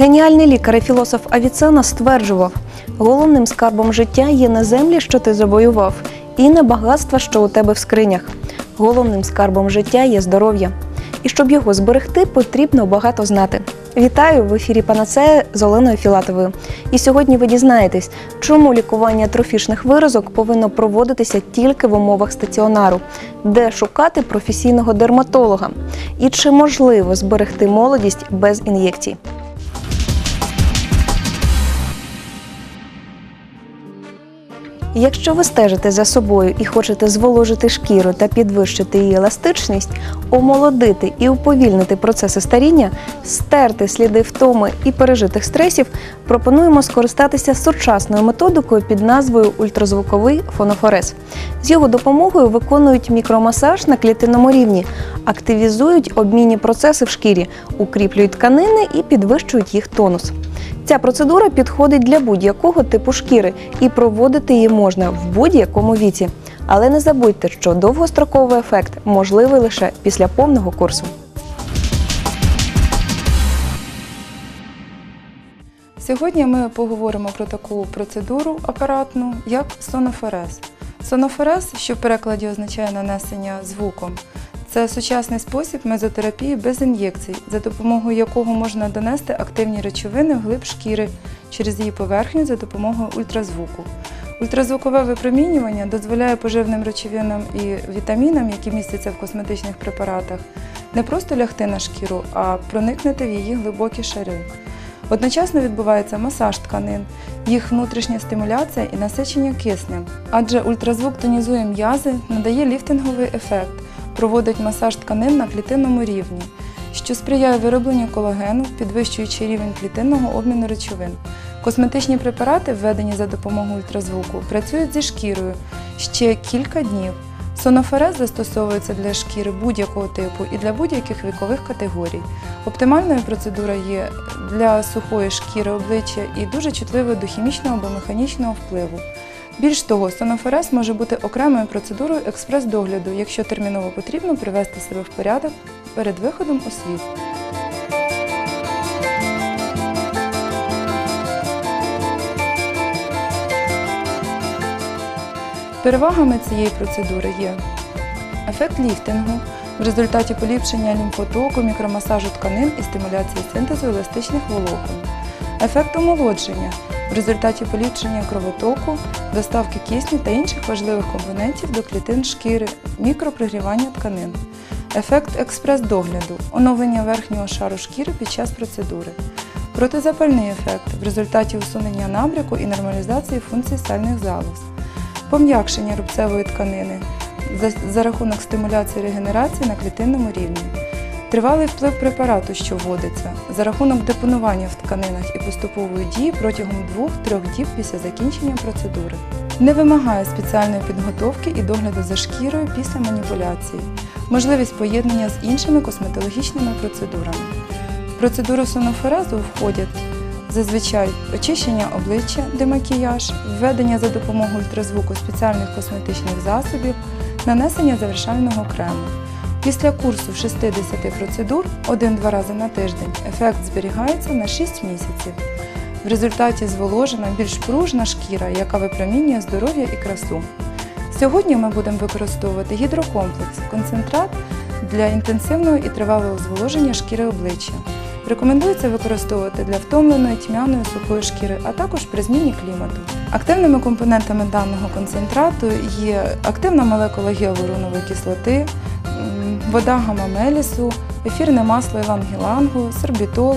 Геніальний лікар і філософ Авіцена стверджував: головним скарбом життя є не землі, що ти завоював, і не багатства, що у тебе в скринях. Головним скарбом життя є здоров'я. І щоб його зберегти, потрібно багато знати. Вітаю в ефірі Панацея з Оленою Філатовою. І сьогодні ви дізнаєтесь, чому лікування трофічних виразок повинно проводитися тільки в умовах стаціонару, де шукати професійного дерматолога, і чи можливо зберегти молодість без ін'єкцій. Якщо ви стежите за собою і хочете зволожити шкіру та підвищити її еластичність, омолодити і уповільнити процеси старіння, стерти сліди втоми і пережитих стресів, пропонуємо скористатися сучасною методикою під назвою ультразвуковий фонофорез. З його допомогою виконують мікромасаж на клітинному рівні, активізують обмінні процеси в шкірі, укріплюють тканини і підвищують їх тонус. Ця процедура підходить для будь-якого типу шкіри і проводити її можна в будь-якому віці. Але не забудьте, що довгостроковий ефект можливий лише після повного курсу. Сьогодні ми поговоримо про таку процедуру апаратну, як сонофорез. Сонофорез, що в перекладі означає нанесення звуком, це сучасний спосіб мезотерапії без ін'єкцій, за допомогою якого можна донести активні речовини в глиб шкіри через її поверхню за допомогою ультразвуку. Ультразвукове випромінювання дозволяє поживним речовинам і вітамінам, які містяться в косметичних препаратах, не просто лягти на шкіру, а проникнути в її глибокі шари. Одночасно відбувається масаж тканин, їх внутрішня стимуляція і насичення киснем, адже ультразвук тонізує м'язи, надає ліфтинговий ефект, проводить масаж тканин на клітинному рівні, що сприяє виробленню колагену, підвищуючи рівень клітинного обміну речовин. Косметичні препарати, введені за допомогою ультразвуку, працюють зі шкірою ще кілька днів. Соноферез застосовується для шкіри будь-якого типу і для будь-яких вікових категорій. Оптимальною процедура є для сухої шкіри обличчя і дуже чутливою до хімічного або механічного впливу. Більш того, соноферез може бути окремою процедурою експрес-догляду, якщо терміново потрібно привести себе в порядок перед виходом у світ. Перевагами цієї процедури є ефект ліфтингу в результаті поліпшення лімфотоку, мікромасажу тканин і стимуляції синтезу еластичних волокон, ефект омолодження в результаті поліпшення кровотоку, доставки кисню та інших важливих компонентів до клітин шкіри, мікропригрівання тканин, ефект експрес-догляду, оновлення верхнього шару шкіри під час процедури. Протизапальний ефект в результаті усунення набряку і нормалізації функцій сальних залоз. Пом'якшення рубцевої тканини за, рахунок стимуляції регенерації на клітинному рівні, тривалий вплив препарату, що вводиться, за рахунок депонування в тканинах і поступової дії протягом 2-3 діб після закінчення процедури. Не вимагає спеціальної підготовки і догляду за шкірою після маніпуляції, можливість поєднання з іншими косметологічними процедурами. В процедуру сонофорезу входять Зазвичай очищення обличчя, демакіяж, введення за допомогою ультразвуку спеціальних косметичних засобів, нанесення завершального крему. Після курсу 60 процедур 1-2 рази на тиждень ефект зберігається на 6 місяців. В результаті зволожена більш пружна шкіра, яка випромінює здоров'я і красу. Сьогодні ми будемо використовувати гідрокомплекс концентрат для інтенсивного і тривалого зволоження шкіри обличчя. Рекомендується використовувати для втомленої, тьмяної, сухої шкіри, а також при зміні клімату. Активними компонентами даного концентрату є активна молекула гіалуронової кислоти, вода гамамелісу, ефірне масло ілангілангу, сорбітол,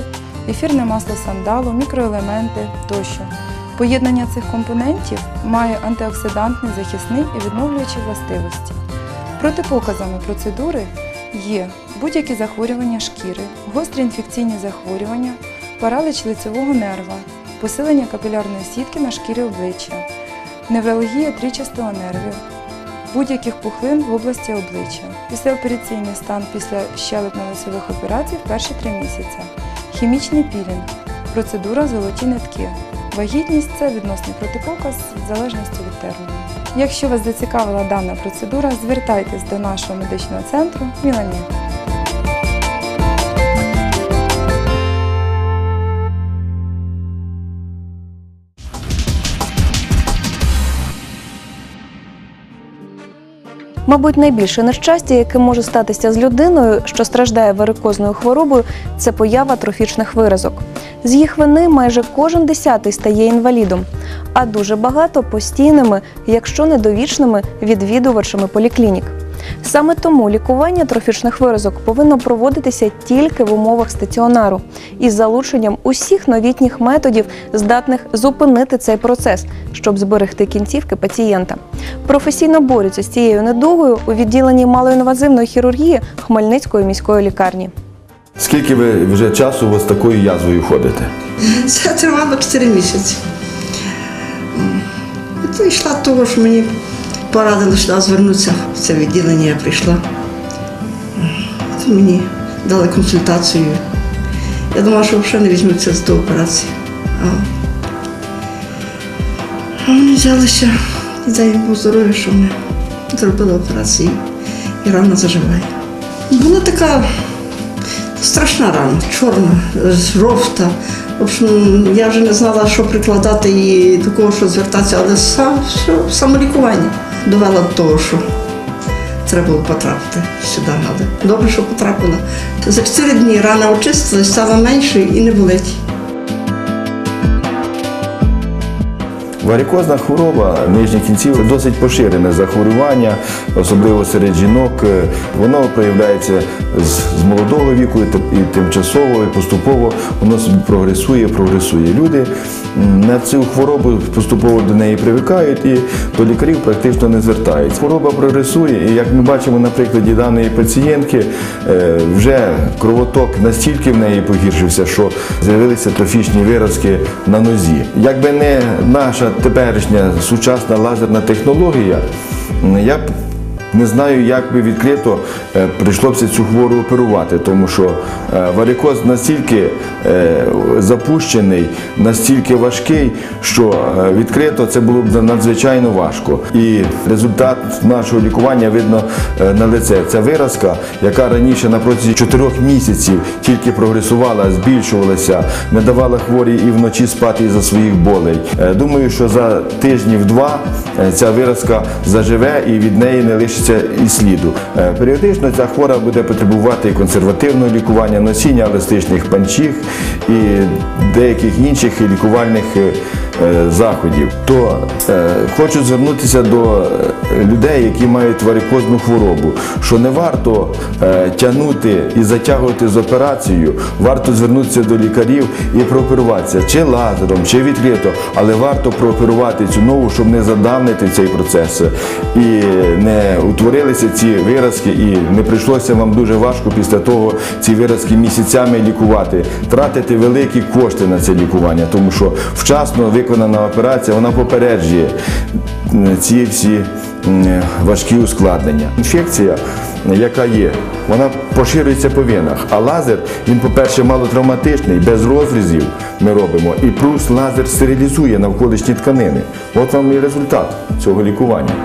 ефірне масло сандалу, мікроелементи тощо. Поєднання цих компонентів має антиоксидантний, захисний і відновлюючі властивості. Протипоказами процедури є будь-які захворювання шкіри, гострі інфекційні захворювання, параліч лицевого нерва, посилення капілярної сітки на шкірі обличчя, невралгія трічастого нервів, будь-яких пухлин в області обличчя, післяопераційний стан після щелепно-носових операцій в перші три місяці, хімічний пілінг, процедура золоті нитки. Вагітність це відносний протипоказ в залежності від терміну. Якщо вас зацікавила дана процедура, звертайтесь до нашого медичного центру Мілані. Мабуть, найбільше нещастя, яке може статися з людиною, що страждає варикозною хворобою, це поява трофічних виразок. З їх вини майже кожен десятий стає інвалідом, а дуже багато постійними, якщо не довічними відвідувачами поліклінік. Саме тому лікування трофічних виразок повинно проводитися тільки в умовах стаціонару із залученням усіх новітніх методів, здатних зупинити цей процес, щоб зберегти кінцівки пацієнта. Професійно борються з цією недугою у відділенні малоінвазивної хірургії Хмельницької міської лікарні. Скільки ви вже часу з такою язвою ходите? Це тривало 4 місяці. І то йшла того, що мені порадили сюди звернутися в це відділення, я прийшла. Мені дали консультацію. Я думала, що взагалі не візьмуться з до операції. А, вони взялися і дай Бог здоров'я, що вони зробили операцію і рана заживає. Була така Страшна рана, чорна, жовта. Общем, я вже не знала, що прикладати і до кого що звертатися, але сам, все, самолікування довела до того, що треба було потрапити сюди. Але добре, що потрапила. За 4 дні рана очистилась, стала меншою і не болить. Варикозна хвороба нижніх кінців досить поширене захворювання, особливо серед жінок. Е, Воно проявляється з, молодого віку і тимчасово, і поступово воно собі прогресує, прогресує. Люди на цю хворобу поступово до неї привикають і до лікарів практично не звертаються. Хвороба прогресує, і як ми бачимо на прикладі даної пацієнтки, е, вже кровоток настільки в неї погіршився, що з'явилися трофічні виразки на нозі. Якби не наша теперішня сучасна лазерна технологія, я б не знаю, як би відкрито е, прийшлося цю хвору оперувати, тому що е, варикоз настільки е, запущений, настільки важкий, що відкрито це було б надзвичайно важко. І результат нашого лікування видно на лице. Це виразка, яка раніше на протязі чотирьох місяців тільки прогресувала, збільшувалася, не давала хворій і вночі спати із-за своїх болей. Думаю, що за тижнів два ця виразка заживе і від неї не лишиться і сліду. Е, Періодично ця хвора буде потребувати і консервативного лікування, носіння еластичних панчів і деяких інших лікувальних е, заходів. То е, хочу звернутися до е, людей, які мають варикозну хворобу, що не варто е, тягнути і затягувати з операцією, варто звернутися до лікарів і прооперуватися чи лазером, чи відкрито, але варто прооперувати цю нову, щоб не задавнити цей процес і не утворилися ці виразки, і не прийшлося вам дуже важко після того ці виразки місяцями лікувати, тратити великі кошти на це лікування, тому що вчасно виконана операція вона попереджує ці всі важкі ускладнення. Інфекція, яка є, вона поширюється по венах. А лазер, він, по-перше, малотравматичний, без розрізів ми робимо. І плюс лазер стерилізує навколишні тканини. От вам і результат цього лікування.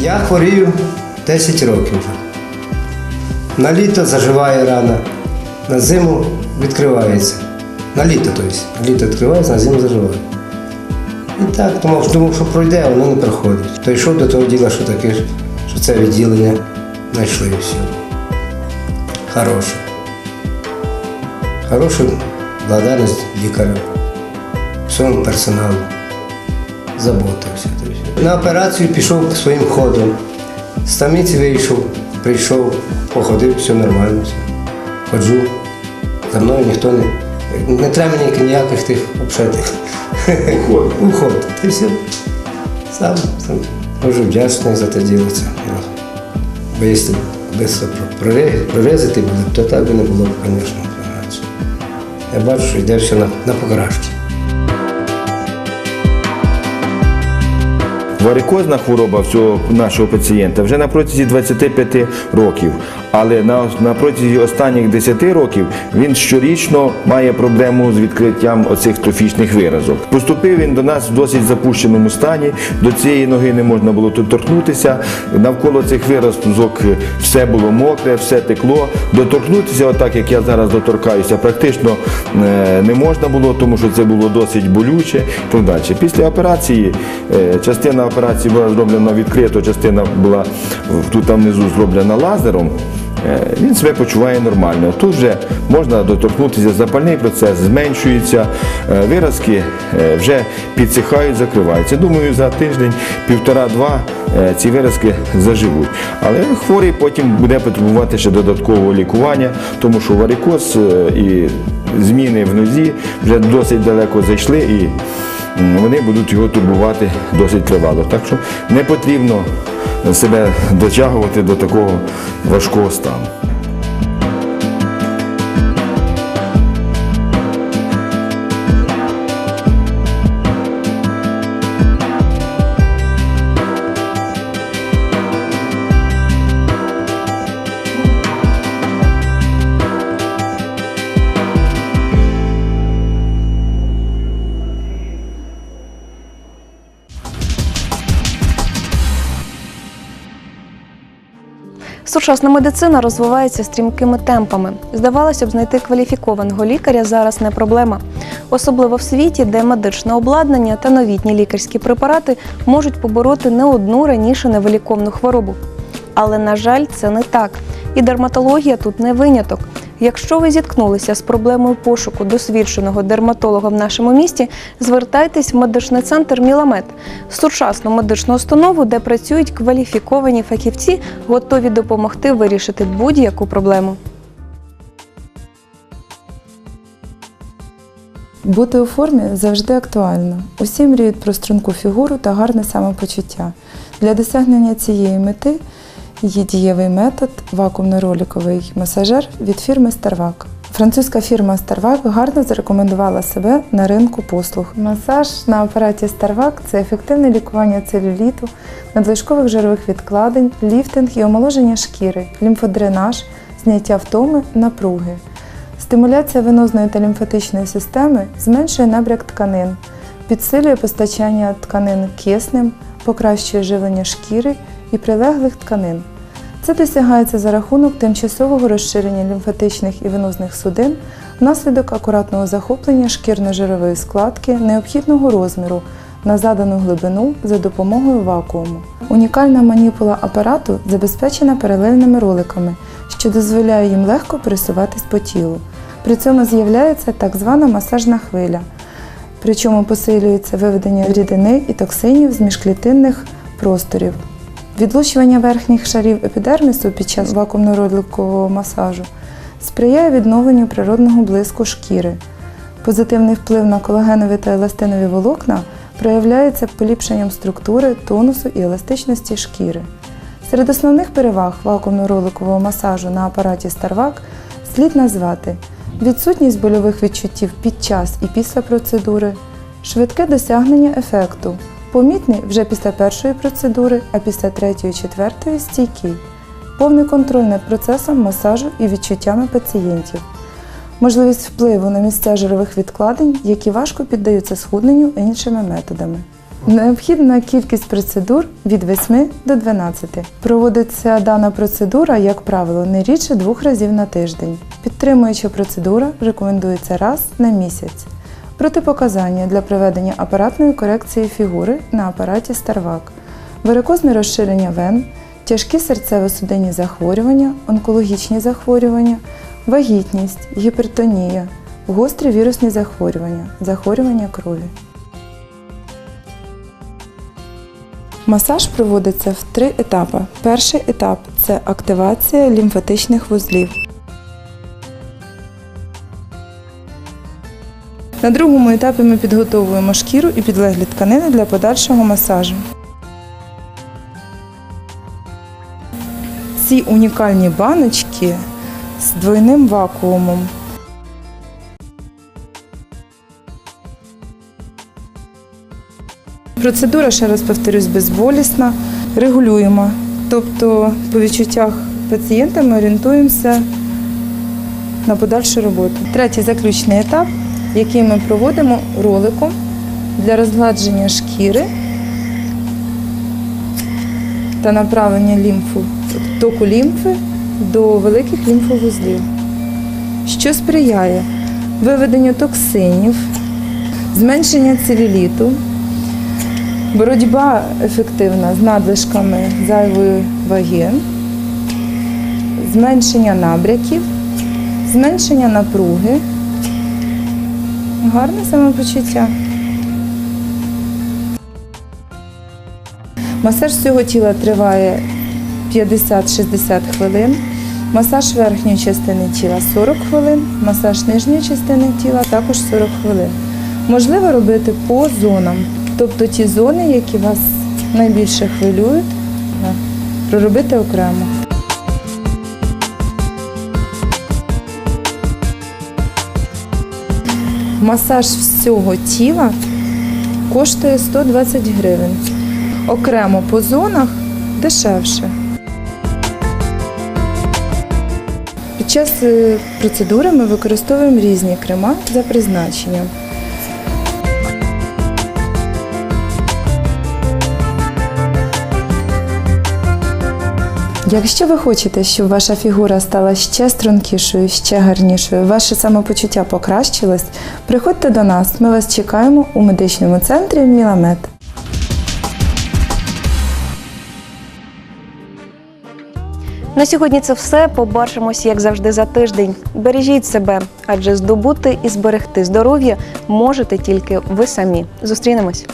Я хворію 10 років. На літо заживає рана, на зиму відкривається. На літо, тобто. Літо відкривається, на зиму заживає. І так, думав, думав, що пройде, воно не проходить. То йшов до того діла, що таке, що це відділення знайшли і все. Хороше. Хороша благодарність лікарю, всьому персоналу. Забота все. На операцію пішов своїм ходом. З таміці вийшов, прийшов, походив, все нормально. Все. Ходжу. За мною ніхто не. Не треба мені ніяких тих обшитих. Уход. Уход. Ти все. Сам, сам. Дуже вдячний за те діло це. Бо якщо швидко прорезати було, б, то так би не було б, звісно. Я бачу, що йде все на, на покращення. Варикозна хвороба всього нашого пацієнта вже на протязі 25 років. Але на, на протязі останніх 10 років він щорічно має проблему з відкриттям оцих трофічних виразок. Поступив він до нас в досить запущеному стані. До цієї ноги не можна було тут торкнутися. Навколо цих виразок все було мокре, все текло. Доторкнутися, отак як я зараз доторкаюся, практично е, не можна було, тому що це було досить болюче. Так далі. Після операції е, частина операції була зроблена відкрито, частина була тут там внизу зроблена лазером. Е, Він себе почуває нормально. Тут вже можна доторкнутися, запальний процес зменшується, е, виразки е, вже підсихають, закриваються. Думаю, за тиждень, півтора-два ці виразки заживуть. Але хворий потім буде потребувати ще додаткового лікування, тому що варикоз і зміни в нозі вже досить далеко зайшли і вони будуть його турбувати досить тривало. Так що не потрібно себе дотягувати до такого важкого стану. Сучасна медицина розвивається стрімкими темпами. Здавалося б, знайти кваліфікованого лікаря зараз не проблема, особливо в світі, де медичне обладнання та новітні лікарські препарати можуть побороти не одну раніше невиліковну хворобу. Але, на жаль, це не так. І дерматологія тут не виняток. Якщо ви зіткнулися з проблемою пошуку досвідченого дерматолога в нашому місті, звертайтесь в медичний центр Міламед, сучасну медичну установу, де працюють кваліфіковані фахівці, готові допомогти вирішити будь-яку проблему. Бути у формі завжди актуально. Усі мріють про струнку фігуру та гарне самопочуття. Для досягнення цієї мети є дієвий метод вакуумно-роликовий масажер від фірми Starvac. Французька фірма Starvac гарно зарекомендувала себе на ринку послуг. Масаж на апараті Starvac – це ефективне лікування целюліту, надлишкових жирових відкладень, ліфтинг і омоложення шкіри, лімфодренаж, зняття втоми, напруги. Стимуляція венозної та лімфатичної системи зменшує набряк тканин, підсилює постачання тканин киснем, покращує живлення шкіри і прилеглих тканин. Це досягається за рахунок тимчасового розширення лімфатичних і венозних судин внаслідок акуратного захоплення шкірно-жирової складки необхідного розміру на задану глибину за допомогою вакууму. Унікальна маніпула апарату забезпечена паралельними роликами, що дозволяє їм легко пересуватись по тілу. При цьому з'являється так звана масажна хвиля, причому посилюється виведення рідини і токсинів з міжклітинних просторів. Відлучування верхніх шарів епідермісу під час вакуумно-роликового масажу сприяє відновленню природного блиску шкіри. Позитивний вплив на колагенові та еластинові волокна проявляється поліпшенням структури, тонусу і еластичності шкіри. Серед основних переваг вакуумно-роликового масажу на апараті Starvac слід назвати відсутність больових відчуттів під час і після процедури, швидке досягнення ефекту, помітний вже після першої процедури, а після третьої четвертої стійкий, повний контроль над процесом масажу і відчуттями пацієнтів, можливість впливу на місця жирових відкладень, які важко піддаються схудненню іншими методами. Необхідна кількість процедур від 8 до 12. Проводиться дана процедура, як правило, не рідше двох разів на тиждень. Підтримуюча процедура рекомендується раз на місяць. Протипоказання для проведення апаратної корекції фігури на апараті Starvac, варикозне розширення вен, тяжкі серцево-судинні захворювання, онкологічні захворювання, вагітність, гіпертонія, гострі вірусні захворювання, захворювання крові. Масаж проводиться в три етапи. Перший етап це активація лімфатичних вузлів. На другому етапі ми підготовуємо шкіру і підлеглі тканини для подальшого масажу. Ці унікальні баночки з двойним вакуумом. Процедура, ще раз повторюсь, безболісна. Регулюємо. Тобто по відчуттях пацієнтами орієнтуємося на подальшу роботу. Третій заключний етап, який ми проводимо роликом для розгладження шкіри та направлення лімфу, току лімфи до великих лімфовузлів, що сприяє виведенню токсинів, зменшення целюліту, боротьба ефективна з надлишками зайвої ваги, зменшення набряків, зменшення напруги, гарне самопочуття. Масаж всього тіла триває 50-60 хвилин. Масаж верхньої частини тіла 40 хвилин, масаж нижньої частини тіла також 40 хвилин. Можливо робити по зонам, тобто ті зони, які вас найбільше хвилюють, проробити окремо. Масаж всього тіла коштує 120 гривень. Окремо по зонах дешевше. Під час е, процедури ми використовуємо різні крема за призначенням. Якщо ви хочете, щоб ваша фігура стала ще стрункішою, ще гарнішою, ваше самопочуття покращилось, приходьте до нас. Ми вас чекаємо у медичному центрі Міламед. На сьогодні це все. Побачимось, як завжди, за тиждень. Бережіть себе, адже здобути і зберегти здоров'я можете тільки ви самі. Зустрінемось.